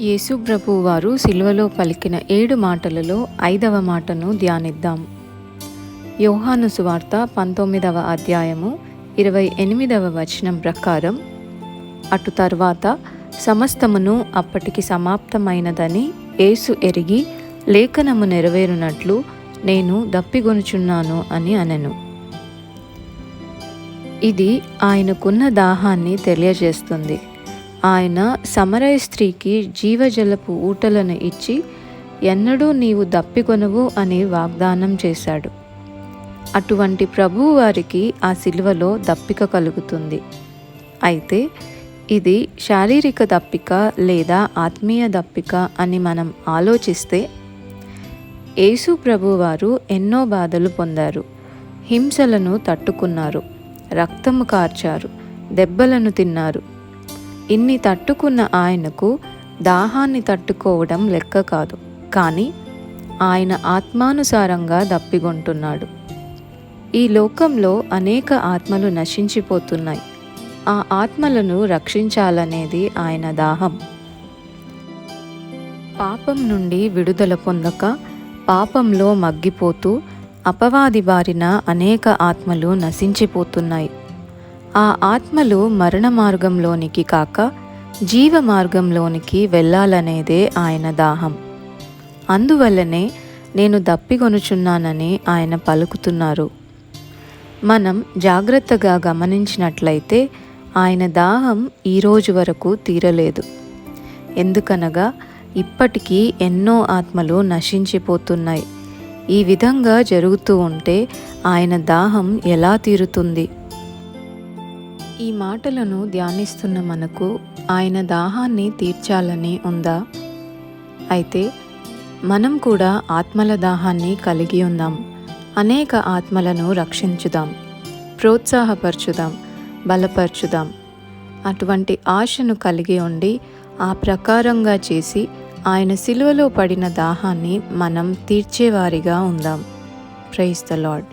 యేసుప్రభు వారు సిలువలో పలికిన ఏడు మాటలలో ఐదవ మాటను ధ్యానిద్దాం. యోహాను సువార్త పంతొమ్మిదవ అధ్యాయము ఇరవై ఎనిమిదవ వచనం ప్రకారం అటు తర్వాత సమస్తమును అప్పటికి సమాప్తమైనదని యేసు ఎరిగి లేఖనము నెరవేరునట్లు నేను దప్పిగొనుచున్నాను అని అనెను. ఇది ఆయనకున్న దాహాన్ని తెలియజేస్తుంది. ఆయన సమరయ స్త్రీకి జీవజలపు ఊటలను ఇచ్చి ఎన్నడూ నీవు దప్పికొనవు అని వాగ్దానం చేశాడు. అటువంటి ప్రభువు వారికి ఆ సిలువలో దప్పిక కలుగుతుంది. అయితే ఇది శారీరక దప్పిక లేదా ఆత్మీయ దప్పిక అని మనం ఆలోచిస్తే యేసు ప్రభువారు ఎన్నో బాధలు పొందారు. హింసలను తట్టుకున్నారు రక్తము కార్చారు దెబ్బలను తిన్నారు ఇన్ని తట్టుకున్న ఆయనకు దాహాన్ని తట్టుకోవడం లెక్క కాదు. కానీ ఆయన ఆత్మానుసారంగా దప్పిగొంటున్నాడు. ఈ లోకంలో అనేక ఆత్మలు నశించిపోతున్నాయి. ఆ ఆత్మలను రక్షించాలనేది ఆయన దాహం. పాపం నుండి విడుదల పొందక పాపంలో మగ్గిపోతూ అపవాది బారిన అనేక ఆత్మలు నశించిపోతున్నాయి. ఆ ఆత్మలు మరణ మార్గంలోనికి కాక జీవ మార్గంలోనికి వెళ్ళాలనేదే ఆయన దాహం. అందువల్లనే నేను దప్పిగొనుచున్నానని ఆయన పలుకుతున్నారు. మనం జాగ్రత్తగా గమనించినట్లయితే ఆయన దాహం ఈరోజు వరకు తీరలేదు. ఎందుకనగా ఇప్పటికీ ఎన్నో ఆత్మలు నశించిపోతున్నాయి. ఈ విధంగా జరుగుతూ ఉంటే ఆయన దాహం ఎలా తీరుతుంది? ఈ మాటలను ధ్యానిస్తున్న మనకు ఆయన దాహాన్ని తీర్చాలని ఉందా? అయితే మనం కూడా ఆత్మల దాహాన్ని కలిగి ఉందాం. అనేక ఆత్మలను రక్షించుదాం. ప్రోత్సాహపరచుదాం. బలపరచుదాం. అటువంటి ఆశను కలిగి ఉండి ఆ ప్రకారంగా చేసి ఆయన సిలువలో పడిన దాహాన్ని మనం తీర్చేవారిగా ఉందాం. Price the lord